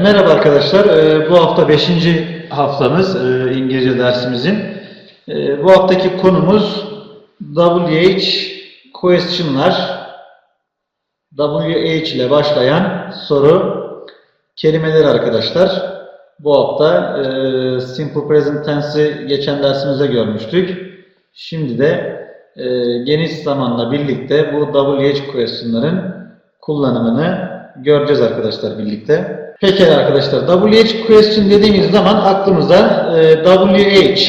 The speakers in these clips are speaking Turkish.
Merhaba arkadaşlar. Ee, Bu hafta 5. haftamız e, İngilizce dersimizin. Ee, Bu haftaki konumuz WH question'lar. WH ile başlayan soru kelimeleri arkadaşlar. Bu hafta e, Simple Present Tense'i geçen dersimizde görmüştük. Şimdi de e, geniş zamanla birlikte bu WH question'ların kullanımını göreceğiz arkadaşlar birlikte. Peki arkadaşlar WH question dediğimiz zaman aklımıza e, WH,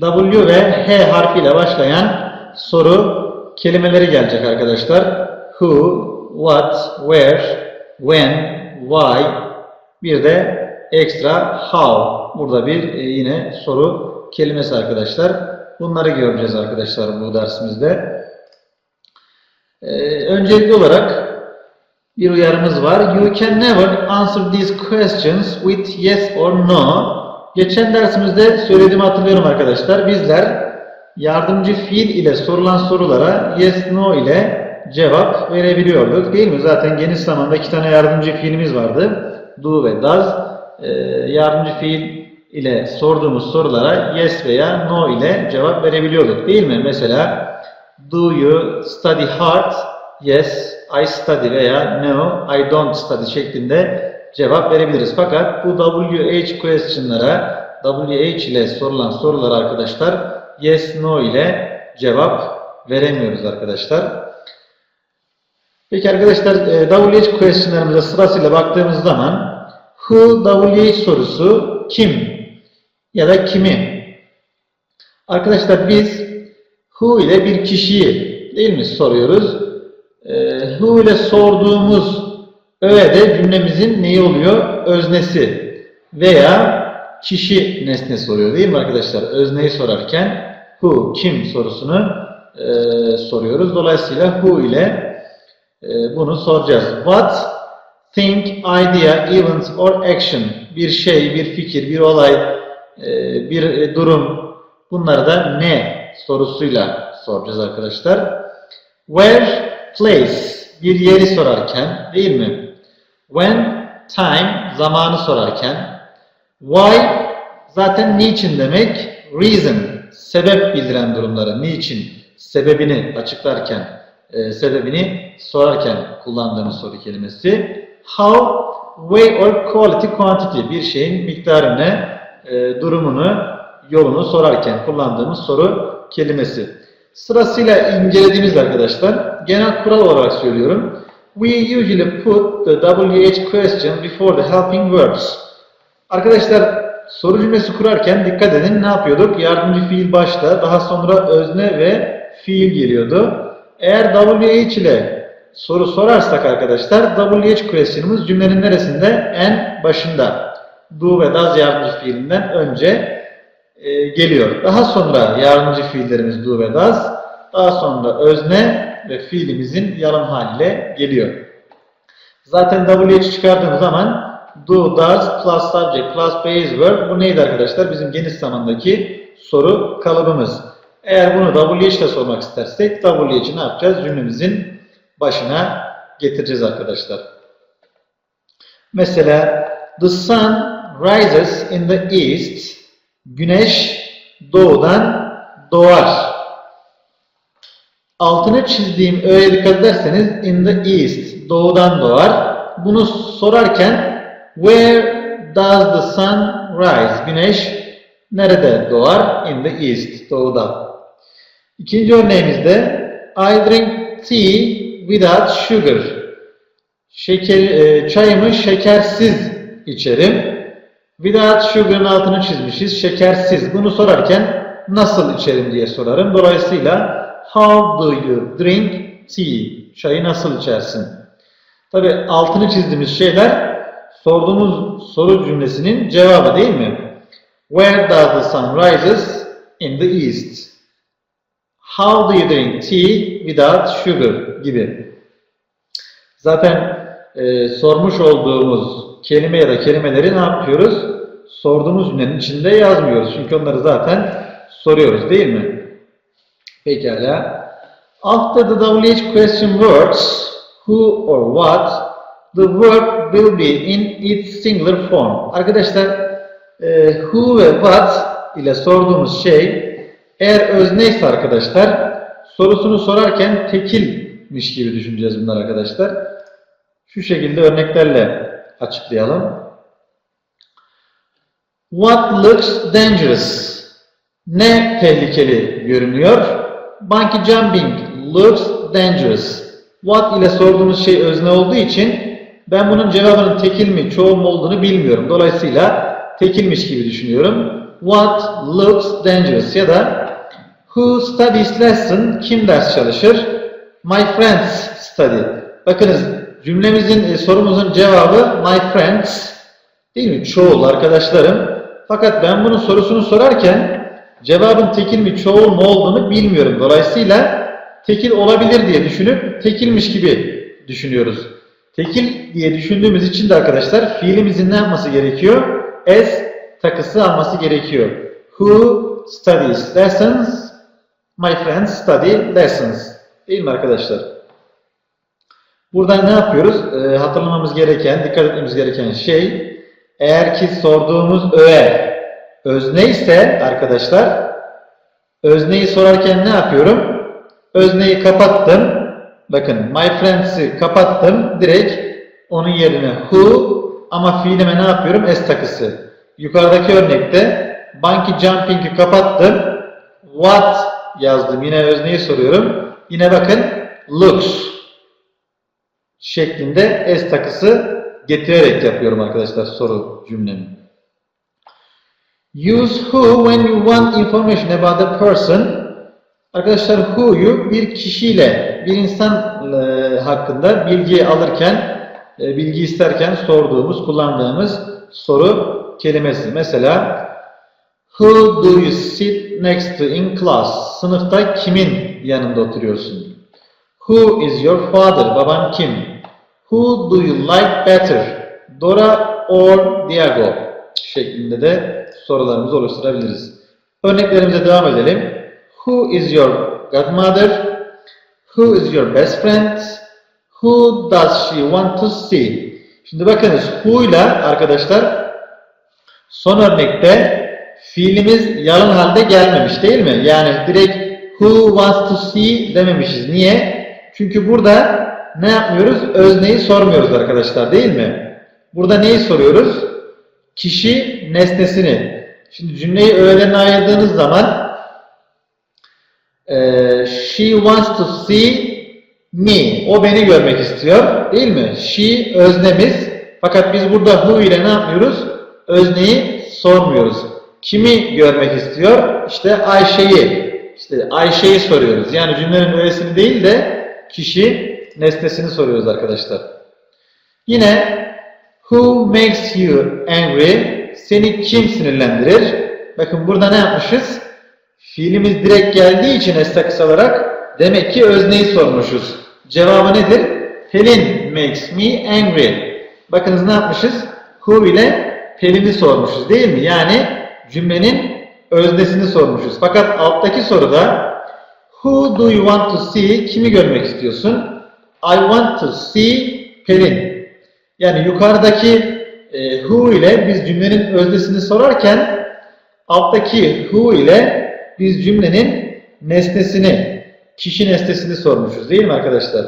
W ve H harfiyle başlayan soru kelimeleri gelecek arkadaşlar. Who, what, where, when, why bir de extra how. Burada bir e, yine soru kelimesi arkadaşlar. Bunları göreceğiz arkadaşlar bu dersimizde. E, öncelikli olarak bir uyarımız var. You can never answer these questions with yes or no. Geçen dersimizde söylediğimi hatırlıyorum arkadaşlar. Bizler yardımcı fiil ile sorulan sorulara yes no ile cevap verebiliyorduk. Değil mi? Zaten geniş zamanda iki tane yardımcı fiilimiz vardı. Do ve does. Ee, yardımcı fiil ile sorduğumuz sorulara yes veya no ile cevap verebiliyorduk. Değil mi? Mesela Do you study hard? Yes, I study veya no, I don't study şeklinde cevap verebiliriz. Fakat bu WH question'lara WH ile sorulan sorulara arkadaşlar yes, no ile cevap veremiyoruz arkadaşlar. Peki arkadaşlar e, WH question'larımıza sırasıyla baktığımız zaman who WH sorusu kim ya da kimi? Arkadaşlar biz who ile bir kişiyi değil mi soruyoruz? Ee, who ile sorduğumuz öğede cümlemizin neyi oluyor? Öznesi veya kişi nesnesi oluyor değil mi arkadaşlar? Özneyi sorarken who, kim sorusunu e, soruyoruz. Dolayısıyla who ile e, bunu soracağız. What, think, idea, event or action. Bir şey, bir fikir, bir olay, e, bir durum. Bunları da ne sorusuyla soracağız arkadaşlar. Where, place, bir yeri sorarken değil mi? When, time, zamanı sorarken. Why, zaten niçin demek? Reason, sebep bildiren durumları. Niçin, sebebini açıklarken, e, sebebini sorarken kullandığımız soru kelimesi. How, way or quality quantity, bir şeyin miktarını, e, durumunu, yolunu sorarken kullandığımız soru kelimesi. Sırasıyla incelediğimiz arkadaşlar, genel kural olarak söylüyorum. We usually put the WH question before the helping verbs. Arkadaşlar soru cümlesi kurarken dikkat edin ne yapıyorduk? Yardımcı fiil başta, daha sonra özne ve fiil geliyordu. Eğer WH ile soru sorarsak arkadaşlar WH question'ımız cümlenin neresinde? En başında. Do ve does yardımcı fiilinden önce e, geliyor. Daha sonra yardımcı fiillerimiz do ve does. Daha sonra özne ve fiilimizin yalın haliyle geliyor. Zaten WH çıkardığımız zaman do, does, plus subject, plus base verb. Bu neydi arkadaşlar? Bizim geniş zamandaki soru kalıbımız. Eğer bunu WH ile sormak istersek WH'i ne yapacağız? Cümlemizin başına getireceğiz arkadaşlar. Mesela the sun rises in the east. Güneş doğudan doğar. Altını çizdiğim öğeye dikkat ederseniz in the east, doğudan doğar. Bunu sorarken where does the sun rise? Güneş nerede doğar? In the east, doğuda. İkinci örneğimizde I drink tea without sugar. Şeker, e, çayımı şekersiz içerim. Without sugar'ın altını çizmişiz. Şekersiz. Bunu sorarken nasıl içerim diye sorarım. Dolayısıyla how do you drink tea? Çayı nasıl içersin? Tabi altını çizdiğimiz şeyler sorduğumuz soru cümlesinin cevabı değil mi? Where does the sun rises? In the east. How do you drink tea without sugar? gibi. Zaten e, sormuş olduğumuz kelime ya da kelimeleri ne yapıyoruz? Sorduğumuz cümlenin içinde yazmıyoruz. Çünkü onları zaten soruyoruz değil mi? Pekala. After the WH question words, who or what, the verb will be in its singular form. Arkadaşlar e, who ve what ile sorduğumuz şey eğer özneyse arkadaşlar sorusunu sorarken tekilmiş gibi düşüneceğiz bunlar arkadaşlar. Şu şekilde örneklerle açıklayalım. What looks dangerous? Ne tehlikeli görünüyor? Monkey jumping looks dangerous. What ile sorduğumuz şey özne olduğu için ben bunun cevabının tekil mi, çoğul mu olduğunu bilmiyorum. Dolayısıyla tekilmiş gibi düşünüyorum. What looks dangerous ya da Who studies lesson? Kim ders çalışır? My friends study. Bakınız cümlemizin, e, sorumuzun cevabı my friends değil mi? Çoğul arkadaşlarım. Fakat ben bunun sorusunu sorarken cevabın tekil mi çoğul mu olduğunu bilmiyorum. Dolayısıyla tekil olabilir diye düşünüp tekilmiş gibi düşünüyoruz. Tekil diye düşündüğümüz için de arkadaşlar fiilimizin ne yapması gerekiyor? S takısı alması gerekiyor. Who studies lessons? My friends study lessons. Değil mi arkadaşlar? Burada ne yapıyoruz? Ee, hatırlamamız gereken, dikkat etmemiz gereken şey eğer ki sorduğumuz öğe özne ise arkadaşlar özneyi sorarken ne yapıyorum? Özneyi kapattım. Bakın my friends'i kapattım. Direkt onun yerine who ama fiilime ne yapıyorum? S takısı. Yukarıdaki örnekte monkey jumping'i kapattım. What yazdım. Yine özneyi soruyorum. Yine bakın looks şeklinde S takısı getirerek yapıyorum arkadaşlar soru cümlemi. Use who when you want information about a person. Arkadaşlar who'yu bir kişiyle, bir insan e, hakkında bilgi alırken, e, bilgi isterken sorduğumuz, kullandığımız soru kelimesi. Mesela Who do you sit next to in class? Sınıfta kimin yanında oturuyorsun? Who is your father? Baban kim? Who do you like better? Dora or Diego? şeklinde de sorularımızı oluşturabiliriz. Örneklerimize devam edelim. Who is your godmother? Who is your best friend? Who does she want to see? Şimdi bakınız who ile arkadaşlar son örnekte fiilimiz yalın halde gelmemiş değil mi? Yani direkt who wants to see dememişiz. Niye? Çünkü burada ne yapmıyoruz? Özneyi sormuyoruz arkadaşlar değil mi? Burada neyi soruyoruz? Kişi nesnesini. Şimdi cümleyi öğelerine ayırdığınız zaman e, she wants to see me. O beni görmek istiyor. Değil mi? She öznemiz. Fakat biz burada who ile ne yapmıyoruz? Özneyi sormuyoruz. Kimi görmek istiyor? İşte Ayşe'yi. İşte Ayşe'yi soruyoruz. Yani cümlenin öğesini değil de kişi nesnesini soruyoruz arkadaşlar. Yine who makes you angry? Seni kim sinirlendirir? Bakın burada ne yapmışız? Fiilimiz direkt geldiği için estak olarak demek ki özneyi sormuşuz. Cevabı nedir? Pelin makes me angry. Bakınız ne yapmışız? Who ile Pelin'i sormuşuz değil mi? Yani cümlenin öznesini sormuşuz. Fakat alttaki soruda Who do you want to see? Kimi görmek istiyorsun? I want to see Pelin. Yani yukarıdaki e, who ile biz cümlenin öznesini sorarken alttaki who ile biz cümlenin nesnesini, kişi nesnesini sormuşuz değil mi arkadaşlar?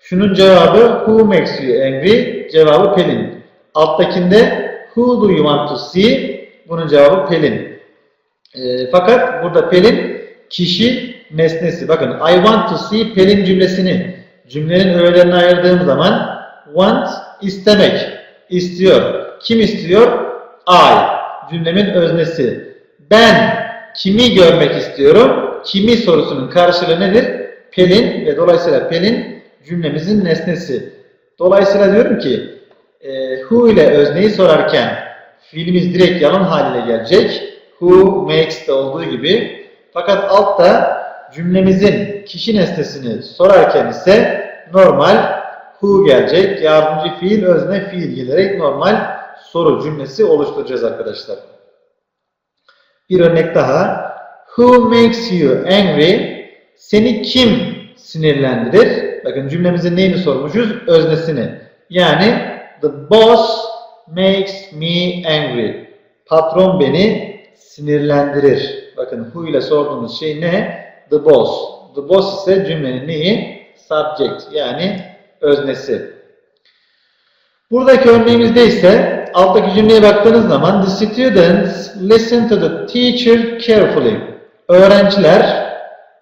Şunun cevabı who makes you angry? Cevabı Pelin. Alttakinde who do you want to see? Bunun cevabı Pelin. E, fakat burada Pelin kişi nesnesi. Bakın I want to see Pelin cümlesini cümlenin öğelerini ayırdığım zaman want istemek istiyor. Kim istiyor? I. Cümlemin öznesi. Ben kimi görmek istiyorum? Kimi sorusunun karşılığı nedir? Pelin ve dolayısıyla Pelin cümlemizin nesnesi. Dolayısıyla diyorum ki e, who ile özneyi sorarken fiilimiz direkt yalın haline gelecek. Who makes de olduğu gibi. Fakat altta cümlemizin kişi nesnesini sorarken ise normal who gelecek. Yardımcı fiil, özne fiil gelerek normal soru cümlesi oluşturacağız arkadaşlar. Bir örnek daha. Who makes you angry? Seni kim sinirlendirir? Bakın cümlemizin neyini sormuşuz? Öznesini. Yani The boss makes me angry. Patron beni sinirlendirir. Bakın who ile sorduğumuz şey ne? The boss. The boss ise cümlenin neyi? Subject yani öznesi. Buradaki örneğimizde ise alttaki cümleye baktığınız zaman the students listen to the teacher carefully. Öğrenciler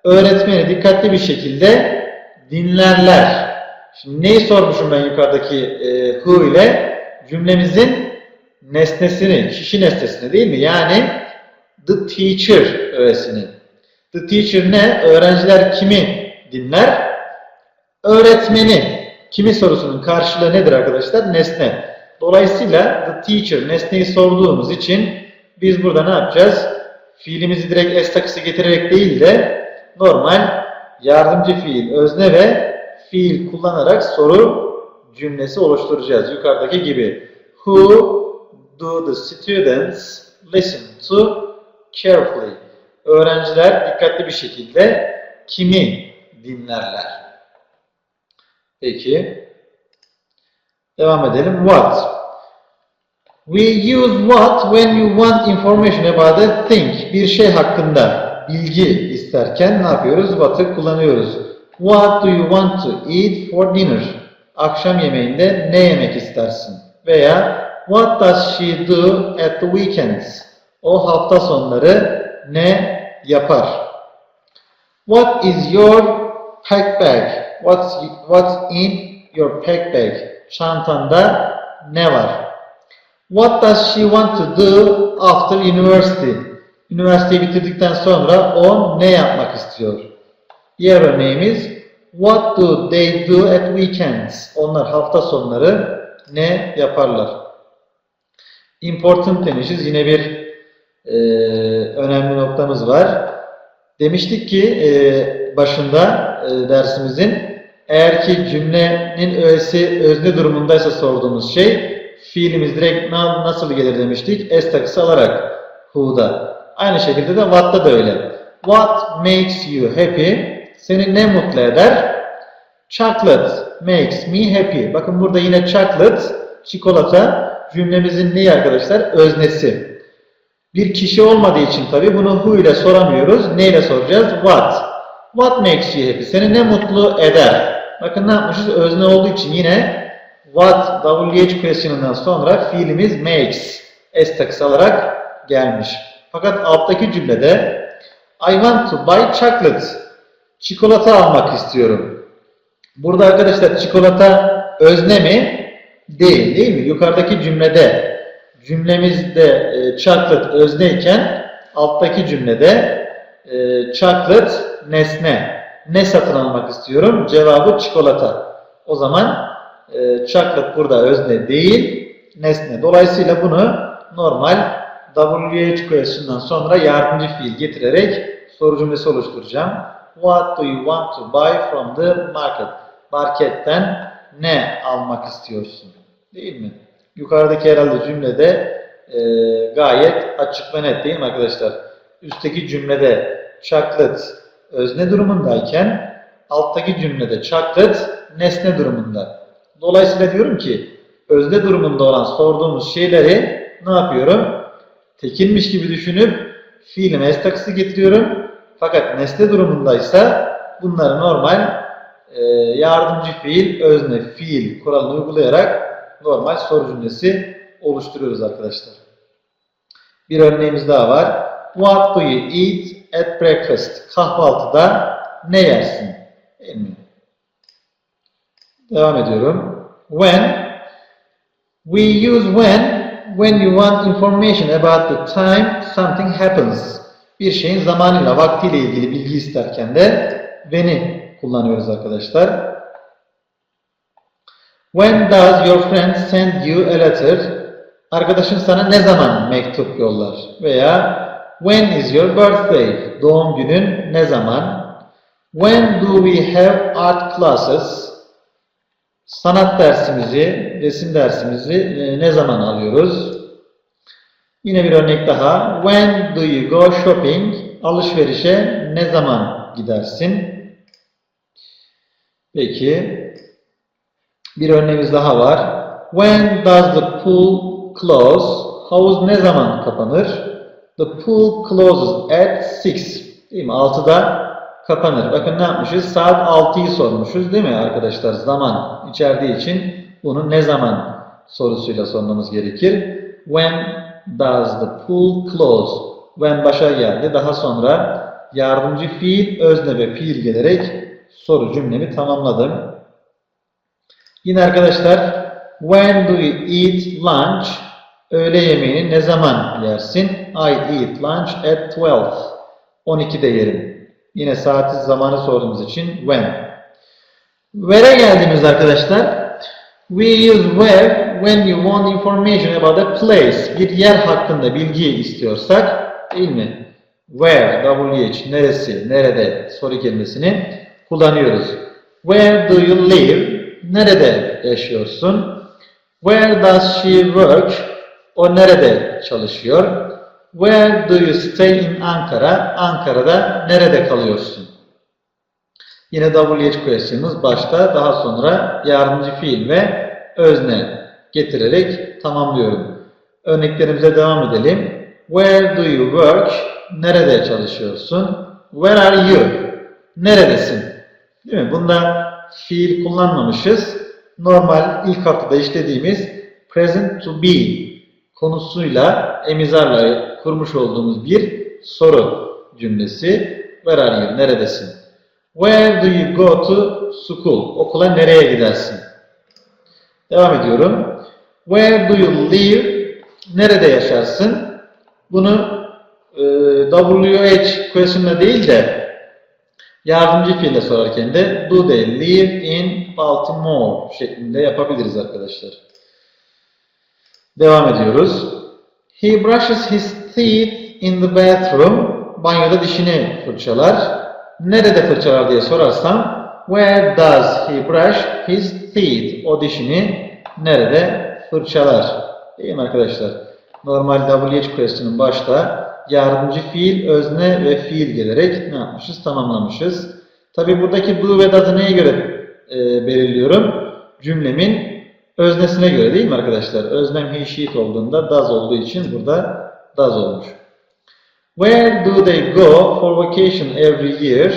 öğretmeni dikkatli bir şekilde dinlerler. Şimdi neyi sormuşum ben yukarıdaki e, who ile? Cümlemizin nesnesini, kişi nesnesini değil mi? Yani the teacher öğesini. The teacher ne? Öğrenciler kimi dinler? Öğretmeni. Kimi sorusunun karşılığı nedir arkadaşlar? Nesne. Dolayısıyla the teacher nesneyi sorduğumuz için biz burada ne yapacağız? Fiilimizi direkt s takısı getirerek değil de normal yardımcı fiil, özne ve fiil kullanarak soru cümlesi oluşturacağız. Yukarıdaki gibi. Who do the students listen to carefully? Öğrenciler dikkatli bir şekilde kimi dinlerler? Peki. Devam edelim. What? We use what when you want information about a thing. Bir şey hakkında bilgi isterken ne yapıyoruz? What'ı kullanıyoruz. What do you want to eat for dinner? Akşam yemeğinde ne yemek istersin? Veya What does she do at the weekends? O hafta sonları ne yapar? What is your pack bag? What's, what's in your pack bag? Çantanda ne var? What does she want to do after university? Üniversiteyi bitirdikten sonra o ne yapmak istiyor? Diğer örneğimiz What do they do at weekends? Onlar hafta sonları ne yaparlar? Important demişiz. Yine bir e, önemli noktamız var. Demiştik ki e, başında e, dersimizin eğer ki cümlenin öğesi özne durumundaysa sorduğumuz şey fiilimiz direkt na- nasıl gelir demiştik? S takısı alarak who'da. Aynı şekilde de what'ta da öyle. What makes you happy? Seni ne mutlu eder? Chocolate makes me happy. Bakın burada yine chocolate, çikolata cümlemizin neyi arkadaşlar? Öznesi. Bir kişi olmadığı için tabii bunu who ile soramıyoruz. Ne ile soracağız? What. What makes you happy? Seni ne mutlu eder? Bakın ne yapmışız? Özne olduğu için yine what WH question'ından sonra fiilimiz makes s takısı alarak gelmiş. Fakat alttaki cümlede I want to buy chocolate. Çikolata almak istiyorum. Burada arkadaşlar çikolata özne mi? Değil değil mi? Yukarıdaki cümlede cümlemizde e, chocolate özneyken alttaki cümlede e, chocolate nesne. Ne satın almak istiyorum? Cevabı çikolata. O zaman e, chocolate burada özne değil, nesne. Dolayısıyla bunu normal WH question'dan sonra yardımcı fiil getirerek soru cümlesi oluşturacağım. What do you want to buy from the market? Marketten ne almak istiyorsun? Değil mi? Yukarıdaki herhalde cümlede e, gayet açık ve net değil mi arkadaşlar? Üstteki cümlede chocolate özne durumundayken alttaki cümlede chocolate nesne durumunda. Dolayısıyla diyorum ki özne durumunda olan sorduğumuz şeyleri ne yapıyorum? Tekinmiş gibi düşünüp fiilime s takısı getiriyorum. Fakat nesne durumundaysa bunları normal e, yardımcı fiil, özne, fiil kuralını uygulayarak normal soru cümlesi oluşturuyoruz arkadaşlar. Bir örneğimiz daha var. What do you eat at breakfast? Kahvaltıda ne yersin? Değil mi? Devam ediyorum. When we use when when you want information about the time something happens. Bir şeyin zamanıyla, vaktiyle ilgili bilgi isterken de when'i kullanıyoruz arkadaşlar. When does your friend send you a letter? Arkadaşın sana ne zaman mektup yollar? Veya when is your birthday? Doğum günün ne zaman? When do we have art classes? Sanat dersimizi, resim dersimizi e, ne zaman alıyoruz? Yine bir örnek daha. When do you go shopping? Alışverişe ne zaman gidersin? Peki. Bir örneğimiz daha var. When does the pool close? Havuz ne zaman kapanır? The pool closes at 6. Değil mi? 6'da kapanır. Bakın ne yapmışız? Saat 6'yı sormuşuz değil mi arkadaşlar? Zaman içerdiği için bunu ne zaman sorusuyla sormamız gerekir. When does the pool close? When başa geldi. Daha sonra yardımcı fiil, özne ve fiil gelerek soru cümlemi tamamladım. Yine arkadaşlar when do you eat lunch? Öğle yemeğini ne zaman yersin? I eat lunch at 12. 12'de yerim. Yine saati zamanı sorduğumuz için when. Where'e geldiğimiz arkadaşlar we use where when you want information about a place. Bir yer hakkında bilgi istiyorsak değil mi? Where, WH, neresi, nerede soru kelimesini kullanıyoruz. Where do you live? Nerede yaşıyorsun? Where does she work? O nerede çalışıyor? Where do you stay in Ankara? Ankara'da nerede kalıyorsun? Yine WH question'ımız başta, daha sonra yardımcı fiil ve özne getirerek tamamlıyorum. Örneklerimize devam edelim. Where do you work? Nerede çalışıyorsun? Where are you? Neredesin? Değil mi? Bunda fiil kullanmamışız. Normal ilk haftada işlediğimiz present to be konusuyla, emizarla kurmuş olduğumuz bir soru cümlesi. Where are you? Neredesin? Where do you go to school? Okula nereye gidersin? Devam ediyorum. Where do you live? Nerede yaşarsın? Bunu e, WH question'la değil de yardımcı fiille sorarken de do they live in Baltimore şeklinde yapabiliriz arkadaşlar. Devam ediyoruz. He brushes his teeth in the bathroom. Banyoda dişini fırçalar. Nerede fırçalar diye sorarsam where does he brush his teeth? O dişini nerede fırçalar? Değil mi arkadaşlar? Normal WH question'ın başta yardımcı fiil, özne ve fiil gelerek ne yapmışız? Tamamlamışız. Tabi buradaki do ve does'ı neye göre e, belirliyorum? Cümlemin öznesine göre değil mi arkadaşlar? Öznem he, she, olduğunda does olduğu için burada does olmuş. Where do they go for vacation every year?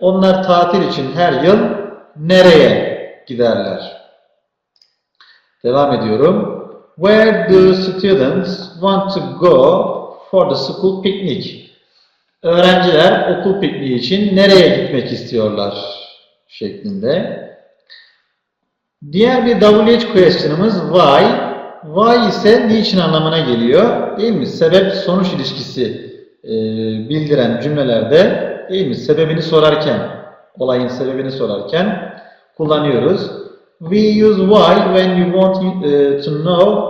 Onlar tatil için her yıl nereye giderler? Devam ediyorum. Where do students want to go for the school picnic? Öğrenciler okul pikniği için nereye gitmek istiyorlar? şeklinde. Diğer bir WH question'ımız why. Why ise niçin anlamına geliyor. Değil mi? Sebep sonuç ilişkisi e, bildiren cümlelerde değil mi? Sebebini sorarken, olayın sebebini sorarken kullanıyoruz. We use why when you want uh, to know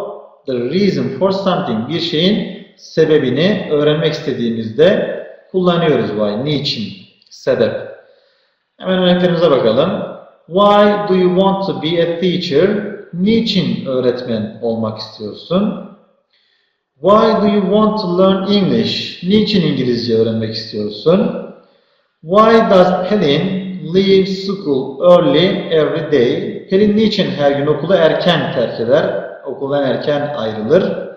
the reason for something. Bir şeyin sebebini öğrenmek istediğimizde kullanıyoruz why. Niçin? Sebep. Hemen örneklerimize bakalım. Why do you want to be a teacher? Niçin öğretmen olmak istiyorsun? Why do you want to learn English? Niçin İngilizce öğrenmek istiyorsun? Why does Helen leave school early every day? Pelin niçin her gün okulu erken terk eder? Okuldan erken ayrılır.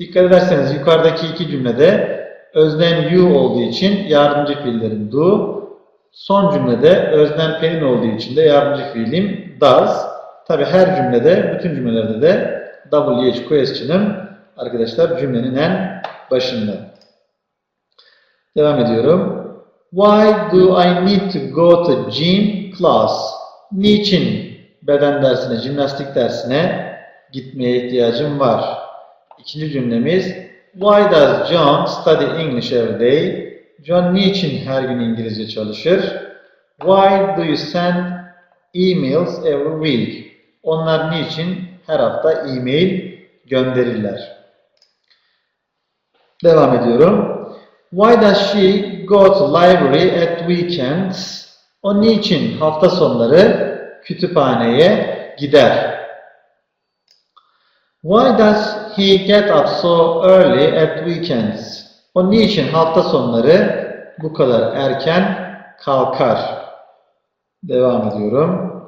Dikkat ederseniz yukarıdaki iki cümlede öznem you olduğu için yardımcı fiillerin do. Son cümlede öznem Pelin olduğu için de yardımcı fiilim does. Tabi her cümlede, bütün cümlelerde de WH question'ım arkadaşlar cümlenin en başında. Devam ediyorum. Why do I need to go to gym class? Niçin beden dersine, jimnastik dersine gitmeye ihtiyacım var? İkinci cümlemiz Why does John study English every day? John niçin her gün İngilizce çalışır? Why do you send emails every week? Onlar niçin her hafta e-mail gönderirler? Devam ediyorum. Why does she go to library at weekends? O niçin hafta sonları kütüphaneye gider? Why does he get up so early at weekends? O niçin hafta sonları bu kadar erken kalkar? Devam ediyorum.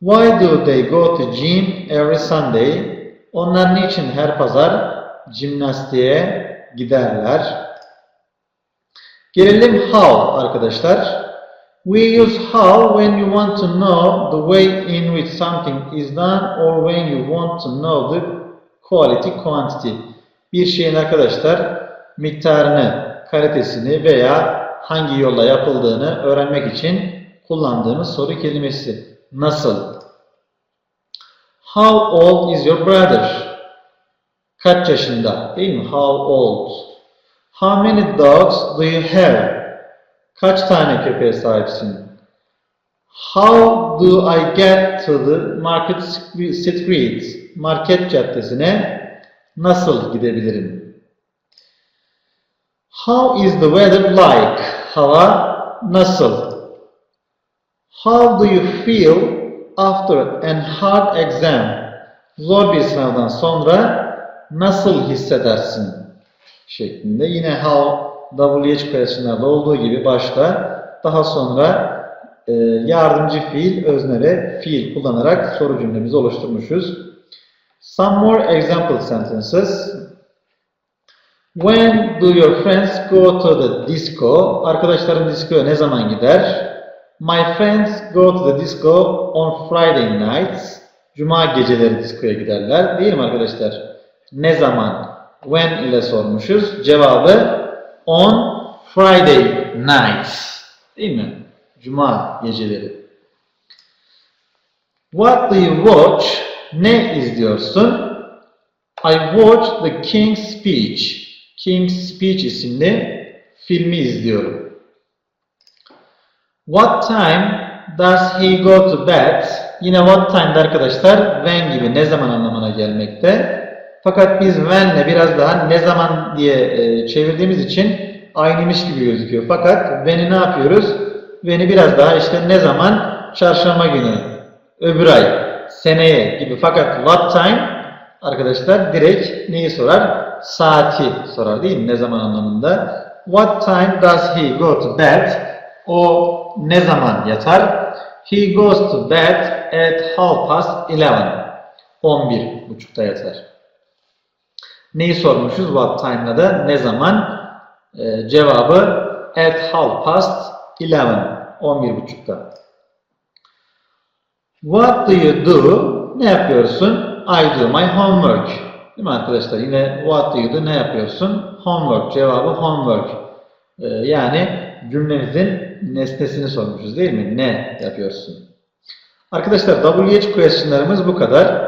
Why do they go to gym every Sunday? Onlar niçin her pazar jimnastiğe giderler? Gelelim how arkadaşlar. We use how when you want to know the way in which something is done or when you want to know the quality quantity. Bir şeyin arkadaşlar miktarını, kalitesini veya hangi yolla yapıldığını öğrenmek için kullandığımız soru kelimesi. Nasıl? How old is your brother? Kaç yaşında? Değil mi? How old? How many dogs do you have? Kaç tane köpeğe sahipsin? How do I get to the market street? Market caddesine nasıl gidebilirim? How is the weather like? Hava nasıl? How do you feel after an hard exam? Zor bir sınavdan sonra nasıl hissedersin? Şeklinde. Yine how WH question'larda olduğu gibi başta daha sonra yardımcı fiil, özne ve fiil kullanarak soru cümlemizi oluşturmuşuz. Some more example sentences. When do your friends go to the disco? Arkadaşlarım diskoya ne zaman gider? My friends go to the disco on Friday nights. Cuma geceleri diskoya giderler. Değil mi arkadaşlar? Ne zaman? When ile sormuşuz. Cevabı on Friday nights. Değil mi? Cuma geceleri. What do you watch? Ne izliyorsun? I watch the King's Speech. King's Speech isimli filmi izliyorum. What time does he go to bed? Yine what time'da arkadaşlar when gibi ne zaman anlamına gelmekte. Fakat biz when'le biraz daha ne zaman diye e, çevirdiğimiz için aynıymış gibi gözüküyor. Fakat when'i ne yapıyoruz? When'i biraz daha işte ne zaman? Çarşamba günü, öbür ay, seneye gibi. Fakat what time arkadaşlar direkt neyi sorar? Saati sorar değil mi? Ne zaman anlamında. What time does he go to bed? O ne zaman yatar? He goes to bed at half past 11. 11 buçukta yatar. Neyi sormuşuz? What time'la da ne zaman? Ee, cevabı at half past 11. 11 buçukta. What do you do? Ne yapıyorsun? I do my homework. Değil mi arkadaşlar? Yine what do you do? Ne yapıyorsun? Homework. Cevabı homework. Ee, yani cümlemizin nesnesini sormuşuz değil mi? Ne yapıyorsun? Arkadaşlar WH question'larımız bu kadar.